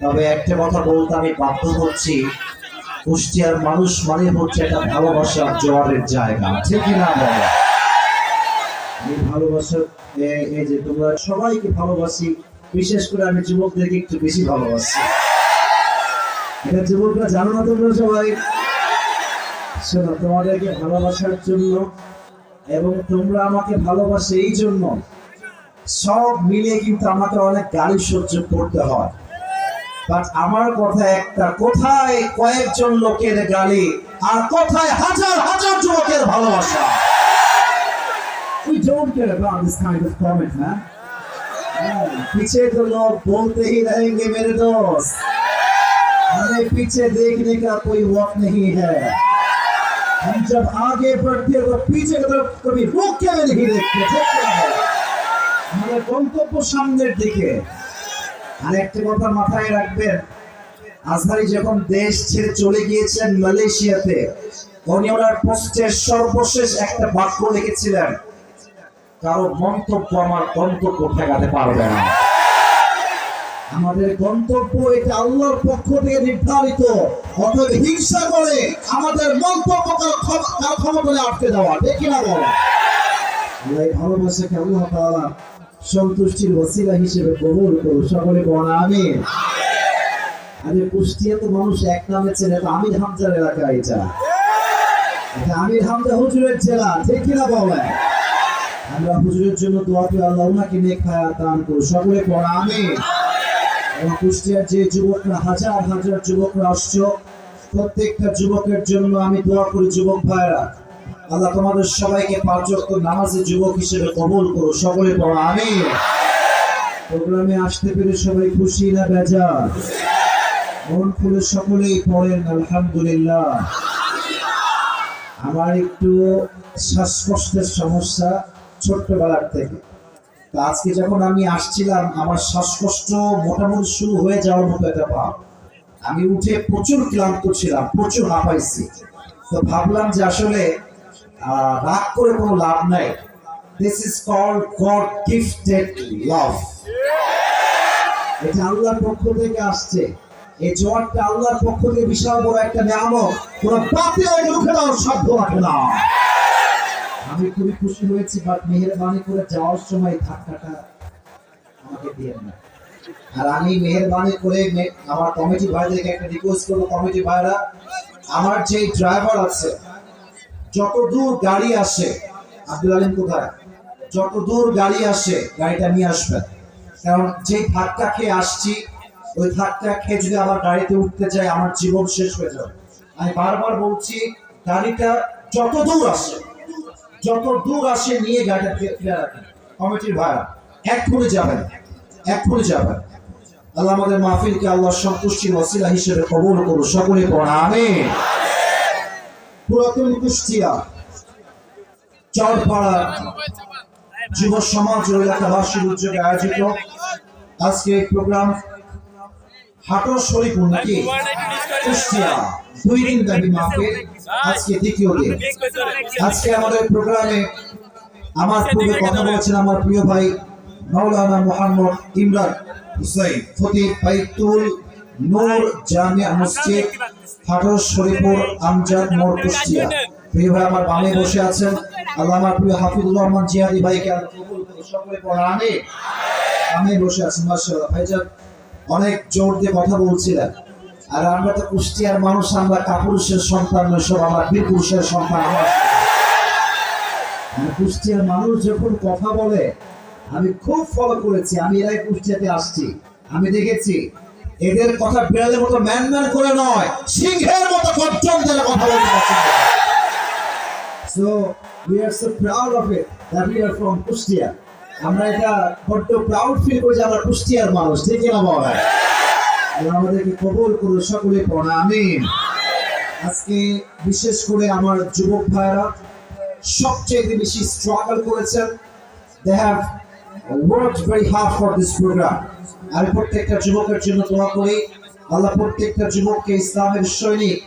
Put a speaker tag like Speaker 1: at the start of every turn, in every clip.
Speaker 1: তবে একটা কথা বলতে আমি বাধ্য হচ্ছি। কুষ্টিয়ার মানুষ মানে হচ্ছে একটা ভালোবাসার জোয়ারের জায়গা। ঠিক না বলো এই ভালোবাসা, এ- এই যে তোমরা সবাইকে ভালোবাসি। বিশেষ করে আমি যুবকদেরকে একটু বেশি ভালোবাসি। এটা যুবকরা জানো না তোমরা সবাই? শোনো, তোমাদেরকে ভালোবাসার জন্য এবং তোমরা আমাকে ভালোবাসে এই জন্য সব মিলিয়ে কিন্তু আমাকে অনেক গালি সহ্য করতে হয় বাট আমার কথা একটা কোথায় কয়েকজন লোকের গালি আর কোথায় হাজার হাজার যুবকের ভালোবাসা We don't care about this kind of comment, man. हाँ, पीछे तो लोग बोलते ही रहेंगे मेरे दोस्त हमें पीछे देखने का कोई वक्त नहीं है हम जब आगे बढ़ते हैं तो पीछे की तरफ कभी रुक के भी नहीं देखते ठीक है গন্তব্য সামনের দিকে আর একটা কথা মাথায় রাখবেন। আজহারি যখন দেশ ছেড়ে চলে গিয়েছেন মালয়েশিয়াতে পোস্টের সর্বশেষ একটা বাক্য লিখেছিলেন, কারও মন্তব্য আমার গন্তব্য ঠেকাতে পারবে না। আমাদের গন্তব্য এটা আল্লাহর পক্ষ থেকে নির্ধারিত, অতএব হিংসা করে আমাদের মন্তব্য ক্ষমতা আটকে দেওয়া না সন্তুষ্টির ওসিলা হিসেবে কবুল করুন। সকলে আমি আরে, কুষ্টিয়া তো মানুষ এক নামে চেনে তো আমির হামজার এলাকা এটা। এটা আমির হামজা হুজুরের জেলা, ঠিক কিনা আমরা হুজুরের জন্য দোয়া করি, আল্লাহ ওনাকে নেক হায়াত দান করুন। সকলে পড়া আমি এবং কুষ্টিয়ার যে যুবকরা, হাজার হাজার যুবকরা আসছো, প্রত্যেকটা যুবকের জন্য আমি দোয়া করি, যুবক ভাইরা আল্লাহ তোমাদের সবাইকে পাঁচ ওয়াক্ত নামাজে যুবক হিসেবে কবুল করো সকলে পড়া আমি প্রোগ্রামে আসতে পেরে সবাই খুশি না বেজার? মন খুলে সকলেই পড়েন, আলহামদুলিল্লাহ। আমার একটু শ্বাসকষ্টের সমস্যা ছোট্টবেলার থেকে। তো আজকে যখন আমি আসছিলাম, আমার শ্বাসকষ্ট মোটামুটি শুরু হয়ে যাওয়ার মতো একটা ভাব। আমি উঠে প্রচুর ক্লান্ত ছিলাম, প্রচুর হাঁপাইছি। তো ভাবলাম যে আসলে রাগ করে কোনো লাভ নাই। This is called God gifted love এটা আল্লাহর পক্ষ থেকে আসছে। এই জোয়ারটা আল্লাহর পক্ষ থেকে বিশাল বড় একটা নিয়ামক কোন পাপে ওই মুখে দাও সাধ্য রাখে না আমি খুবই খুশি হয়েছি বাট মেহরবানি করে যাওয়ার সময় ধাক্কাটা আমাকে দিয়ে না আর আমি মেহরবানি করে আমার কমিটি ভাইদেরকে একটা রিকোয়েস্ট করব, কমিটি ভাইরা। আমার যে ড্রাইভার আছে যত দূর গাড়ি আসে, আব্দুল আলিম কোথায়? যত দূর গাড়ি আসে, গাড়িটা নিয়ে আসবেন। কারণ যে ধাক্কা খেয়ে আসছি, ওই ধাক্কা খেয়ে যদি আমার গাড়িতে উঠতে যাই আমার জীবন শেষ হয়ে যাবে। আমি বারবার বলছি, গাড়িটা যত দূর আসে যত দূর আসে নিয়ে গাড়িটা ফিরে রাখেন। কমিটির ভাড়া এক ফুলে যাবেন, এক ফুলে যাবেন। আল্লাহ আমাদের মাহফিলকে আল্লাহ সন্তুষ্টির ওসিলা হিসেবে কবুল করুন সকলে পড়া আমি পুরাতন কুষ্টিয়া চরপাড়া যুব সমাজ ও এলাকাবাসীর উদ্যোগে আয়োজিত আজকে এই প্রোগ্রাম হাটর নাকি কুষ্টিয়া, দুই দিন মাহফিল, আজকে দ্বিতীয় দিন। আজকে আমাদের প্রোগ্রামে আমার পূর্বে কথা বলেছেন আমার প্রিয় ভাই মাওলানা মোহাম্মদ ইমরান হুসাইন খতিব বাইতুল নূর জামিয়া মসজিদ হাটর শরীফুর আমজাদ মোড় কুষ্টিয়া। প্রিয় ভাই আমার বামে বসে আছেন। আল্লাহ আমার প্রিয় হাফিজুর রহমান জিহাদি ভাইকে করুন। সকলে পড়া আমি বসে আছি মাশাআল্লাহ। ভাইজান অনেক জোর দিয়ে কথা বলছিলেন। আর আমরা তো কুষ্টিয়ার মানুষ আমরা কাপুরুষের সন্তান সব আমার বীর পুরুষের সন্তান আমার মানে কুষ্টিয়ার মানুষ যখন কথা বলে আমি খুব ফলো করেছি। আমি এরাই কুষ্টিয়াতে আসছি। আমি দেখেছি এদের কথা বিড়ালের মতো ম্যান ম্যান করে নয়, সিংহের মতো গর্জন দিয়ে কথা বলতে so we are so proud of it that we are from Kushtia আমরা এটা বড্ড প্রাউড ফিল করি যে আমরা কুষ্টিয়ার মানুষ, ঠিক না বাবা আমাদেরকে কবুল করুন সকলে পড়া আমিন। আজকে বিশেষ করে আমার যুবক ভাইরা সবচেয়ে বেশি স্ট্রাগল করেছেন। They have worked very hard for this programme আমি প্রত্যেকটা যুবকের জন্য দোয়া করি। আল্লাহ প্রত্যেকটা যুবককে ইসলামের সৈনিক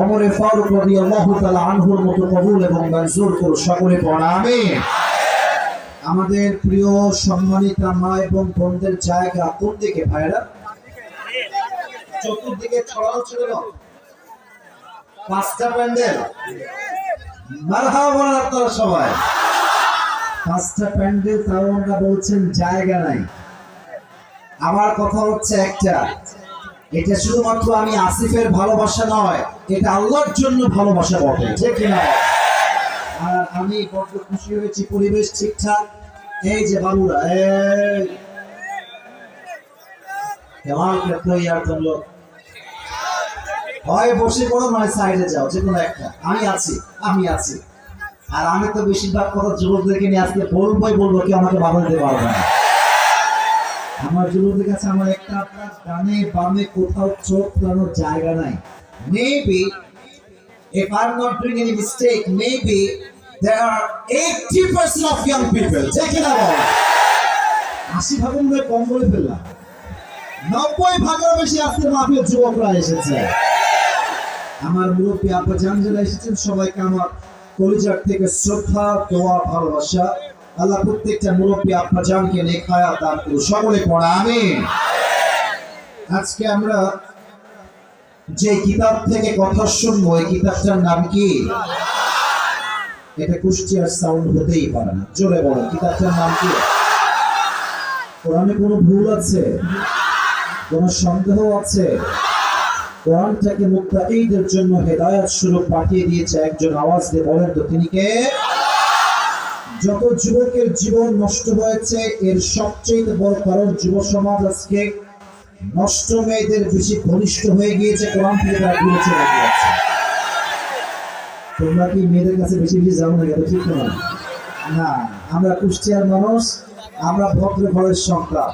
Speaker 1: অমরে ফারুক রাদিয়াল্লাহু তাআলা আনহুর মতো কবুল এবং মঞ্জুর করুন সকলে পড়া আমিন। আমাদের প্রিয় সম্মানিতা মা এবং বোনদের জায়গা কোন দিকে ভাইরা চতুর্দিকে ছড়ানো ছিল পাঁচটা প্যান্ডেল। মারহাবা আপনারা সবাই। পাঁচটা প্যান্ডেল তাও আমরা বলছেন জায়গা নাই। আমার কথা হচ্ছে একটা। এটা শুধুমাত্র আমি আসিফের ভালোবাসা নয়, এটা আল্লাহর জন্য ভালোবাসা বটে, যে কিনা? আর আমি বড্ড খুশি হয়েছি, পরিবেশ ঠিকঠাক। এই যে বাবুরা বসে পড়ো, নয় সাইডে যাও, যে কোনো একটা। আমি আছি আমি আছি। আর আমি তো বেশিরভাগ কথা যুবকদেরকে নিয়ে আজকে বলবোই বলব, কেউ আমাকে বাধা দিতে পারবে না। আমার যুবকদের কাছে আমার একটা আপনার ডানে বামে কোথাও চোখ ফেলানোর জায়গা নাই maybe if I'm not doing any mistake, maybe there are 80% of young people. Check it out. আশি ভাগের মধ্যে কম বলে ফেললাম নব্বই ভাগের বেশি আজকে মাফিয়া যুবকরা এসেছে আমার মুরব্বী আপা যারা এসেছেন সবাইকে আমার কলিজার থেকে শ্রদ্ধা দোয়া ভালোবাসা আল্লাহ প্রত্যেকটা মুরব্বী আপা জানকে নেখায়া দান করুন সকলে পড়া আমি আজকে আমরা যে কিতাব থেকে কথা শুনব, এই কিতাবটার নাম কি? এটা কুষ্টিয়ার সাউন্ড হতেই পারে না। জোরে বলো, কিতাবটার নাম কি? কোরআনে কোনো ভুল আছে? কোন সন্দেহ আছে? কোরআনটাকে মুত্তাকিদের জন্য হেদায়াত স্বরূপ পাঠিয়ে দিয়েছে একজন আওয়াজ দিয়ে বলেন তো, তিনি কে? যত যুবকের জীবন নষ্ট হয়েছে, এর সবচেয়ে বড় কারণ যুব সমাজ আজকে নষ্ট মেয়েদের বেশি ঘনিষ্ঠ হয়ে গিয়েছে, কোরআন থেকে তারা দূরে চলে গিয়েছে। তোমরা কি মেয়েদের কাছে বেশি বেশি যাও না, এটা ঠিক না না, আমরা কুষ্টিয়ার মানুষ, আমরা ভদ্র ঘরের সংখ্যা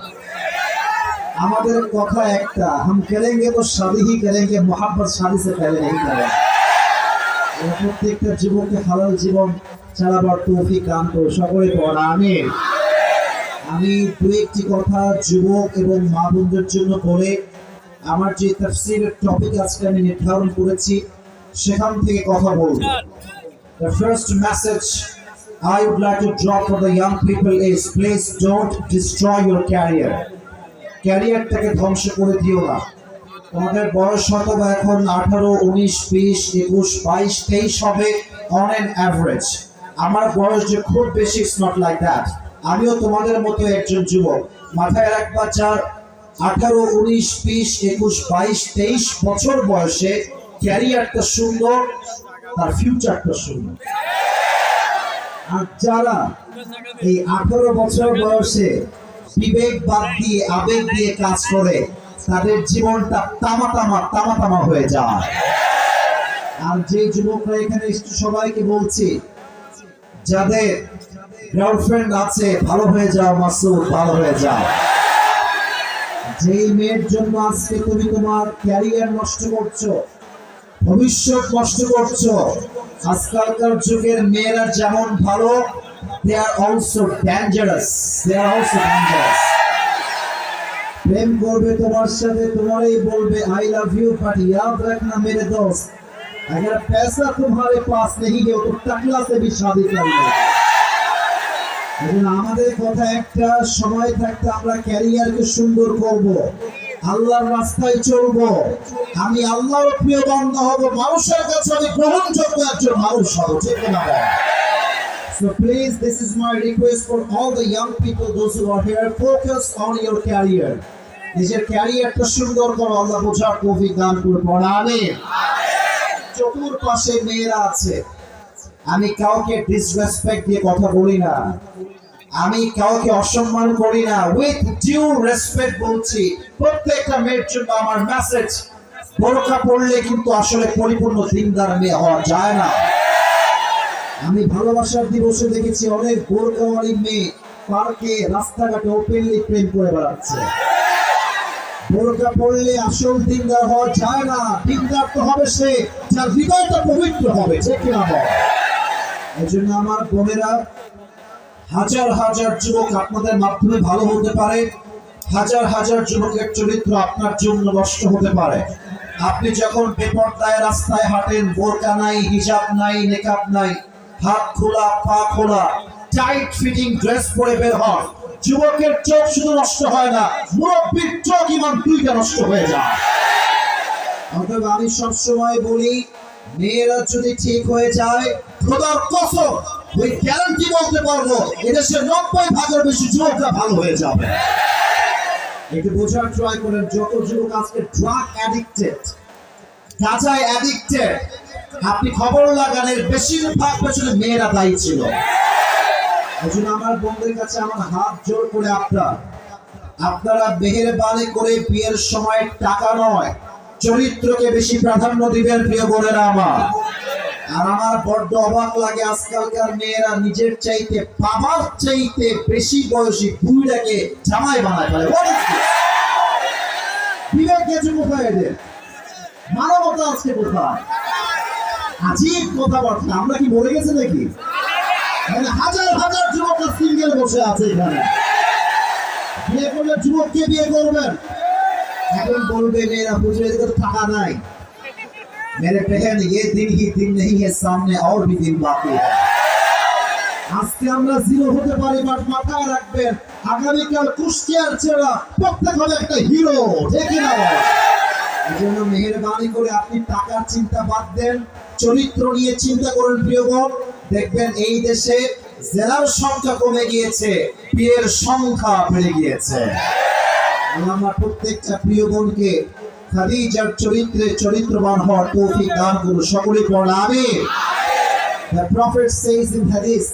Speaker 1: আমাদের কথা একটা, হাম কেলেঙ্গে তো সাদিহি কেলেঙ্গে মোহাম্মদ সাদিসে কেলেঙ্গে প্রত্যেকটা জীবনকে হালাল জীবন চালাবার তৌফিক করো সকলে পড়া আমি আমি দু একটি কথা যুবক এবং মা বোনদের জন্য বলে আমার যে তাফসিরের টপিক আজকে আমি নির্ধারণ করেছি, সেখান থেকে কথা বলব। The first message I would like to drop for the young people is, please don't destroy your career. ক্যারিয়ারটাকে ধ্বংস করে দিও না। তোমাদের বয়স হয়তো এখন আঠারো, উনিশ, বিশ, একুশ, বাইশ, তেইশ হবে অন অ্যান অ্যাভারেজ আমার বয়স যে খুব বেশি ইটস নট লাইক দ্যাট আমিও তোমাদের মতো একজন যুবক। মাথায় রাখবা যার আঠারো, উনিশ, বিশ, একুশ, বাইশ, তেইশ বছর বয়সে ক্যারিয়ারটা সুন্দর, তার ফিউচারটা সুন্দর। আর যারা এই আঠারো বছর বয়সে বিবেক বাদ দিয়ে, আবেগ দিয়ে কাজ করে, তাদের জীবনটা তামা তামা তামা তামা হয়ে যায়। আর যে যুবকরা এখানে সবাইকে বলছি যাদের গার্লফ্রেন্ড আছে, ভালো হয়ে যাও, মাসুদ, ভালো হয়ে যাও। মেয়ের জন্য আজকে তুমি তোমার ক্যারিয়ার নষ্ট করছ, ভবিষ্যৎ নষ্ট করছ, আজকালকার যুগের মেয়েরা যেমন ভালো দে are also they are also প্রেম করবে তোমার সাথে, তোমারই বলবে আই লাভ ইউ বাট ইয়াদ মেরে দোস্ত। अगर पैसा तुम्हारे पास नहीं है तो टकला से भी शादी कर लो এজন্য আমাদের কথা একটা সময় থাকতে আমরা ক্যারিয়ারকে সুন্দর করব আল্লাহর রাস্তায় চলবো আমি আল্লাহর প্রিয় বান্ধব হব মানুষের কাছে আমি গ্রহণযোগ্য একজন মানুষ হব ঠিক না So please, this is my request for all the young people, those who are here, focus on your career. নিজের ক্যারিয়ারটা সুন্দর করো আল্লাহ বোঝার তৌফিক দান করে পড়া আমি চতুর্পাশে মেয়েরা আছে। আমি কাউকে ডিসরেসপেক্ট দিয়ে কথা বলি না। আমি কাউকে অসম্মান করি না। উইথ ডিউ রেসপেক্ট বলছি, প্রত্যেকটা মেয়ের জন্য আমার মেসেজ বোরকা পড়লে কিন্তু আসলে পরিপূর্ণ দিনদার মেয়ে হওয়া যায় না। আমি ভালোবাসার দিবসে দেখেছি অনেক বোরকাওয়ালি মেয়ে পার্কে রাস্তাঘাটে ওপেনলি প্রেম করে বেড়াচ্ছে। বোরকা পড়লে আসল দিনদার হওয়া যায় না। দিনদার তো হবে সে, যার হৃদয়টা পবিত্র হবে ঠিক কিনা বল। এই জন্য আমার বোনেরা, হাজার হাজার যুবক আপনাদের মাধ্যমে ভালো হতে পারে, হাজার হাজার যুবকের চরিত্র আপনার জন্য নষ্ট হতে পারে। আপনি যখন বেপরদায় রাস্তায় হাঁটেন, বোরকা নাই, হিজাব নাই, নেকাব নাই, হাত খোলা, পা খোলা টাইট ফিটিং ড্রেস পরে বের হন যুবকের চোখ শুধু নষ্ট হয় না, মুরব্বীর চোখ ইমান দুইটা নষ্ট হয়ে যায়। আমি সবসময় বলি, মেয়েরা যদি ঠিক হয়ে যায় ওই গ্যারান্টি বলতে পারব এদেশের নব্বই ভাগের বেশি যুবকরা ভালো হয়ে যাবে। একটু বোঝার ট্রাই করেন, যত যুবক আজকে ড্রাগ অ্যাডিক্টেড গাঁজায় অ্যাডিক্টেড আপনি খবর লাগানের বেশিরভাগ পেছনে মেয়েরা দায়ী ছিল। এই জন্য আমার বন্ধুদের কাছে আমার হাত জোর করে, আপনার, আপনারা মেহেরবানি করে বিয়ের সময় টাকা নয়, চরিত্রকে বেশি প্রাধান্য দিবেন প্রিয় বোনেরা আমার। আর আমার বড্ড অবাক লাগে, আজকালকার মেয়েরা নিজের চাইতে, বাবার চাইতে বেশি বয়সী জামাই বানায় ফেলে? বিবেক গেছে কোথায় এদের? মানবতা আজকে কোথায়? কথাবার্তা, আমরা কি মরে গেছে নাকি? হাজার হাজার যুবকরা সিঙ্গেল বসে আছে এখানে বিয়ে করলে যুবককে বিয়ে করবেন এখন বলবে মেয়েরা বুঝবে এদিকে তো টাকা নাই मेरे बहन ये दिन ही दिन नहीं है सामने और भी दिन बाकी है আজকে আমরা জিরো হতে পারি বাট মাথায় রাখবেন আগামীকাল কুষ্টিয়ার ছেড়া প্রত্যেক হবে একটা হিরো ঠিক না এই জন্য মেহরবানি করে আপনি টাকার চিন্তা বাদ দেন চরিত্র নিয়ে চিন্তা করুন প্রিয় বোন দেখবেন এই দেশে জেলার সংখ্যা কমে গিয়েছে বিয়ের সংখ্যা বেড়ে গিয়েছে আমি আমার প্রত্যেকটা প্রিয় বোনকে খাদিজার চরিত্রে চরিত্রবান হওয়ার তৌফিক দান করুন সকলে পড়া আমি The Prophet says in Hadith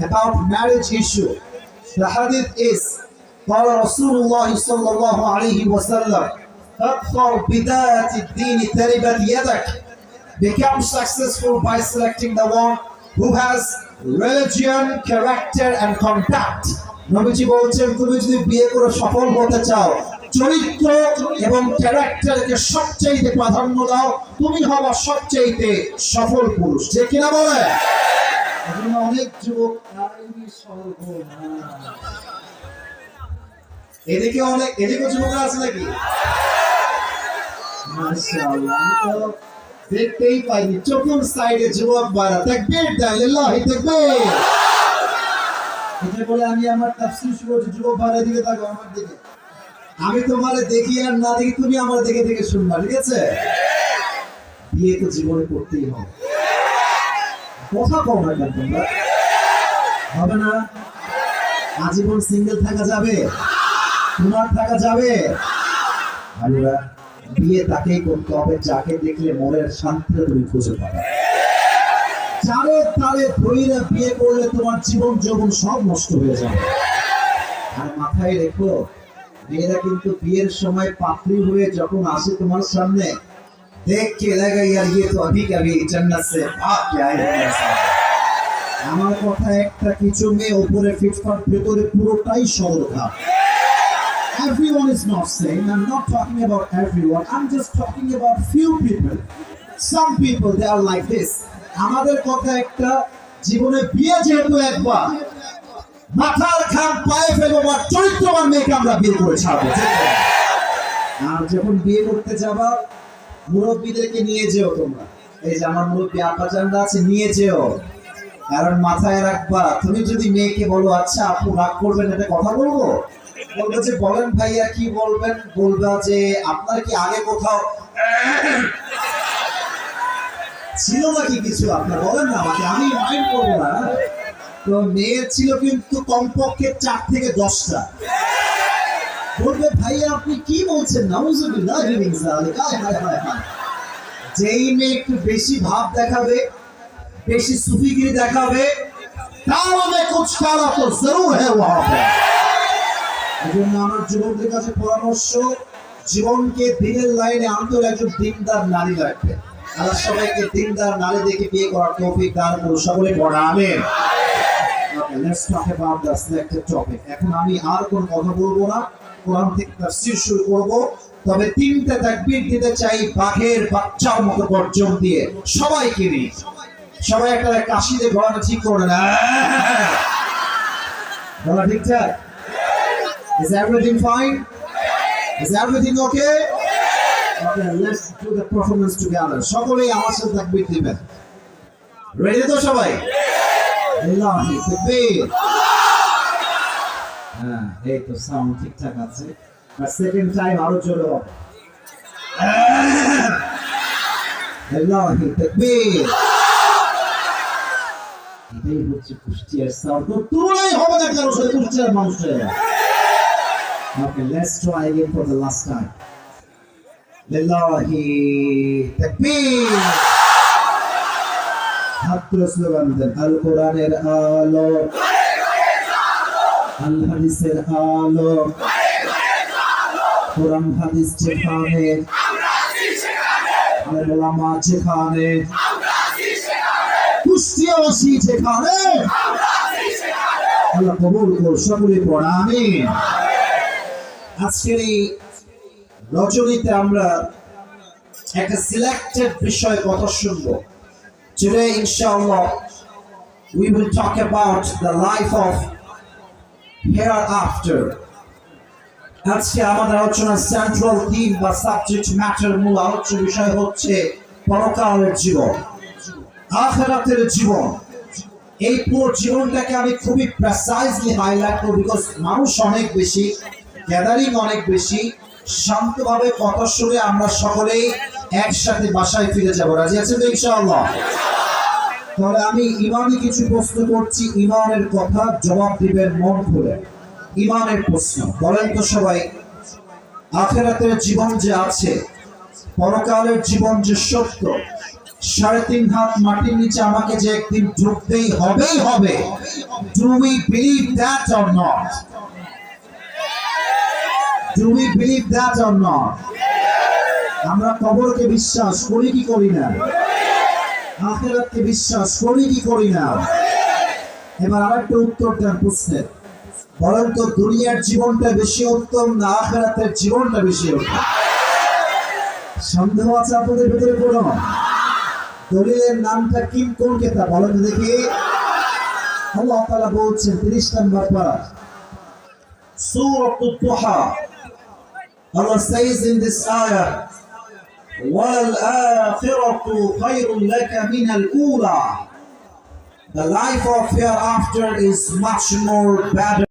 Speaker 1: about marriage issue. The Hadith is قال رسول الله صلى الله عليه وسلم اظفر بذات الدين تربت يدك Become successful by selecting the one who has religion, character and conduct. নবীজি বলছেন তুমি যদি বিয়ে করে সফল হতে চাও চরিত্র এবং ক্যারেক্টারকে সবচাইতে প্রাধান্য দাও তুমি হবা সবচাইতে সফল পুরুষ যে কিনা বলে অনেক যুবক। এদিকে অনেক এদিকে যুবকরা আছে নাকি দেখতেই পাইনি। চতুর সাইডে যুবক বাড়া লিল্লাহি তাকবীর এটা বলে আমি আমার তাফসীর শুরু করছি। যুবক বাড়া দিকে তাকাও আমার দিকে। আমি তোমারে দেখি আর না দেখি, তুমি আমার দেখে দেখে শুনবা, ঠিক আছে? বিয়ে তো জীবনে করতেই হবে। কথা কও না কেন তোমরা? হবে না? আজীবন সিঙ্গেল থাকা যাবে? তোমার থাকা যাবে? ভাইরা বিয়ে তাকেই করতে হবে, যাকে দেখলে মনের শান্তিটা তুমি খুঁজে পাবে। চারে তারে ধৈরা বিয়ে করলে তোমার জীবন যৌবন সব নষ্ট হয়ে যাবে। আর মাথায় রেখো, মেয়েরা কিন্তু বিয়ের সময় পাত্রী হয়ে যখন আসে তোমার সামনে, দেখ কে ইয়ার ইয়ে তো অভি কে আমার কথা একটা কিছু মেয়ে উপরে ফিটফাট, ভেতরে পুরোটাই সরকার Everyone is not same. I'm not talking about everyone. I'm just talking about few people. Some people, they are like this. আমাদের কথা একটা জীবনে বিয়ে যেহেতু একবার, মাথার খান পায়ে ফেলব বা চরিত্রবান মেয়েকে আমরা বিয়ে করে ছাড়বো? আর যখন বিয়ে করতে যাবা, মুরব্বীদেরকে নিয়ে যেও তোমরা এই যে আমার মুরব্বী আব্বাজানরা আছে, নিয়ে যেও কারণ মাথায় রাখবা, তুমি যদি মেয়েকে বলো আচ্ছা আপু, রাগ করবেন এটা কথা বলব বলবে যে, বলেন ভাইয়া কি বলবেন? বলবা যে, আপনার কি আগে কোথাও ছিল নাকি কিছু আপনার? বলেন না আমাকে, আমি মাইন্ড করব না তো মেয়ের ছিল কিন্তু কমপক্ষে চার থেকে দশটা। বলবে, ভাইয়া, আপনি কি বলছেন? নাউজুবিল্লাহ যেই মেয়ে একটু বেশি ভাব দেখাবে, বেশি সুফিগিরি দেখাবে, তাহলে কুছ কারা তো জরুর হ্যাঁ ওয়া এই জন্য আমার যুবকদের কাছে পরামর্শ, জীবনকে দিনের লাইনে আনতে একজন দিনদার নারী লাগবে। আল্লাহ সবাইকে দিনদার নারী দেখে বিয়ে করার তৌফিক দান সকলে পড়া আমেন। talk about the selected এখন আমি আর কোন কথা বলব না। কোরআন শুরু করব। তবে তিনটা তাকবীর দিতে চাই বাঘের বাচ্চার মতো গর্জন দিয়ে। সবাইকে নিয়ে। সবাই একটা কাশি দিয়ে গলাটা ঠিক করে না গলা ঠিকঠাক Is everything fine? Is everything okay? Okay, let's do the performance together. সকলেই আমার সাথে তাকবীর দিবেন। রেডি তো সবাই? লিল্লাহি তাকবীর হ্যাঁ এই তো সাউন্ড ঠিকঠাক আছে। আর সেকেন্ড টাইম আরও জোরে হবে। আল্লাহি তাকবীর এটাই হচ্ছে কুষ্টিয়ার সাউন্ড তুলনাই হবে না কারও সাথে কুষ্টিয়ার মানুষের। Okay, let's try again for the last time. লিল্লাহি তাকবীর হাত তুলে স্লোগান দেন আল কোরআনের আলো আল হাদিসের আলো কোরআন হাদিস যেখানে আলেম ওলামা যেখানে কুষ্টিয়াবাসী যেখানে আল্লাহ কবুল কর সকলে পড়া আমিন আজকের এই রজনীতে আমরা একটা সিলেক্টেড বিষয় কথা শুনব। Today, inshallah, we will talk about the life hereafter আজকে আমাদের আলোচনার সেন্ট্রাল থিম বা সাবজেক্ট ম্যাটার মূল আলোচ্য বিষয় হচ্ছে পরকালের জীবন। আখেরাতের জীবন। এই পুরো জীবনটাকে আমি খুবই প্রেসাইজলি হাইলাইট করব বিকজ মানুষ অনেক বেশি গ্যাদারিং অনেক বেশি। শান্তভাবে কথা শুনে আমরা সকলেই একসাথে বাসায় ফিরে যাব। রাজি আছেন তো ইনশাআল্লাহ? তাহলে আমি ইমানই কিছু প্রশ্ন করছি ইমানের কথা জবাব দিবেন মন খুলে। ইমানের প্রশ্ন, বলেন তো সবাই, আখেরাতের জীবন যে আছে, পরকালের জীবন যে সত্য, সাড়ে তিন হাত মাটির নিচে আমাকে যে একদিন ঢুকতেই হবেই হবে we believe that or not we believe that or not আমরা কবরকে বিশ্বাস করি কি করি না? আখেরাতকে বিশ্বাস করি কি করি না? এবার আরেকটা উত্তর দেন প্রশ্নের। বলেন তো, দুনিয়ার জীবনটা বেশি উত্তম না আখেরাতের জীবনটা বেশি উত্তম? সন্দেহ আছে আপনাদের ভেতরে কোনো? দলিলের নামটা কি কোন কেতা? বলেন দেখি। আল্লাহ তাআলা বলছেন 30 নম্বর পারা সূরাতুদ দুহা Allah says in this ayah وَالْآخِرَةُ خَيْرٌ لَكَ مِنَ الْأُولَى The life of hereafter is much more better